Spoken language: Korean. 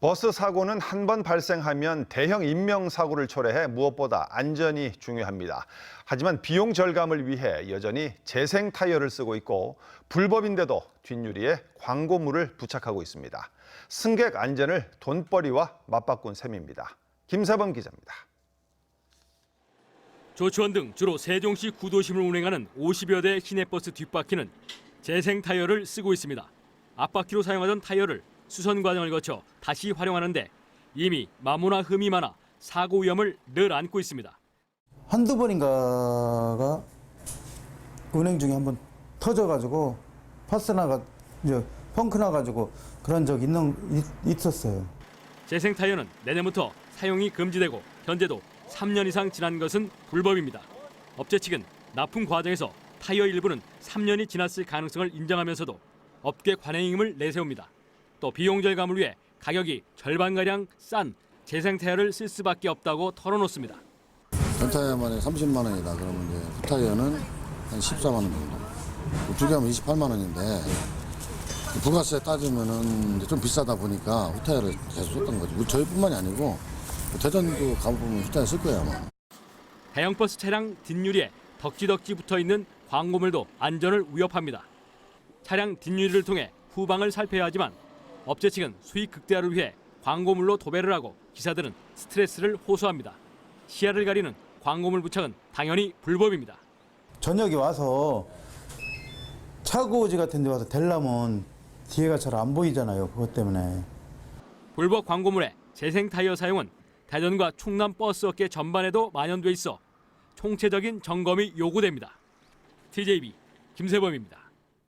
버스 사고는 한 번 발생하면 대형 인명사고를 초래해 무엇보다 안전이 중요합니다. 하지만 비용 절감을 위해 여전히 재생 타이어를 쓰고 있고 불법인데도 뒷유리에 광고물을 부착하고 있습니다. 승객 안전을 돈벌이와 맞바꾼 셈입니다. 김사범 기자입니다. 조치원 등 주로 세종시 구도심을 운행하는 50여 대 시내버스 뒷바퀴는 재생 타이어를 쓰고 있습니다. 앞바퀴로 사용하던 타이어를 수선 과정을 거쳐 다시 활용하는데 이미 마모나 흠이 많아 사고 위험을 늘 안고 있습니다. 한두 번인가가 운행 중에 한번 터져가지고 파스 나가 이제 펑크 나가지고 그런 적 있는 있- 있었어요. 재생 타이어는 내년부터 사용이 금지되고 현재도 3년 이상 지난 것은 불법입니다. 업체 측은 납품 과정에서 타이어 일부는 3년이 지났을 가능성을 인정하면서도 업계 관행임을 내세웁니다. 또 비용 절감을 위해 가격이 절반가량 싼 재생 타이어를 쓸 수밖에 없다고 털어놓습니다. 전 타이어만 에 30만 원이다. 그러면 이제 후 타이어는 한 14만 원 정도. 두 개 하면 28만 원인데 부가세 따지면은 좀 비싸다 보니까 후 타이어를 계속 썼던 거지. 뭐 저희뿐만이 아니고 대전도 가보면 후 타이어 쓸 거예요 아마. 대형 버스 차량 뒷유리에 덕지덕지 붙어 있는 광고물도 안전을 위협합니다. 차량 뒷유리를 통해 후방을 살펴야 하지만 업체 측은 수익 극대화를 위해 광고물로 도배를 하고 기사들은 스트레스를 호소합니다. 시야를 가리는 광고물 부착은 당연히 불법입니다. 저녁에 와서 차고지 같은 데 와서 델라면 뒤에가 잘 안 보이잖아요. 그것 때문에. 불법 광고물의 재생 타이어 사용은 대전과 충남 버스 업계 전반에도 만연돼 있어 총체적인 점검이 요구됩니다. TJB 김세범입니다.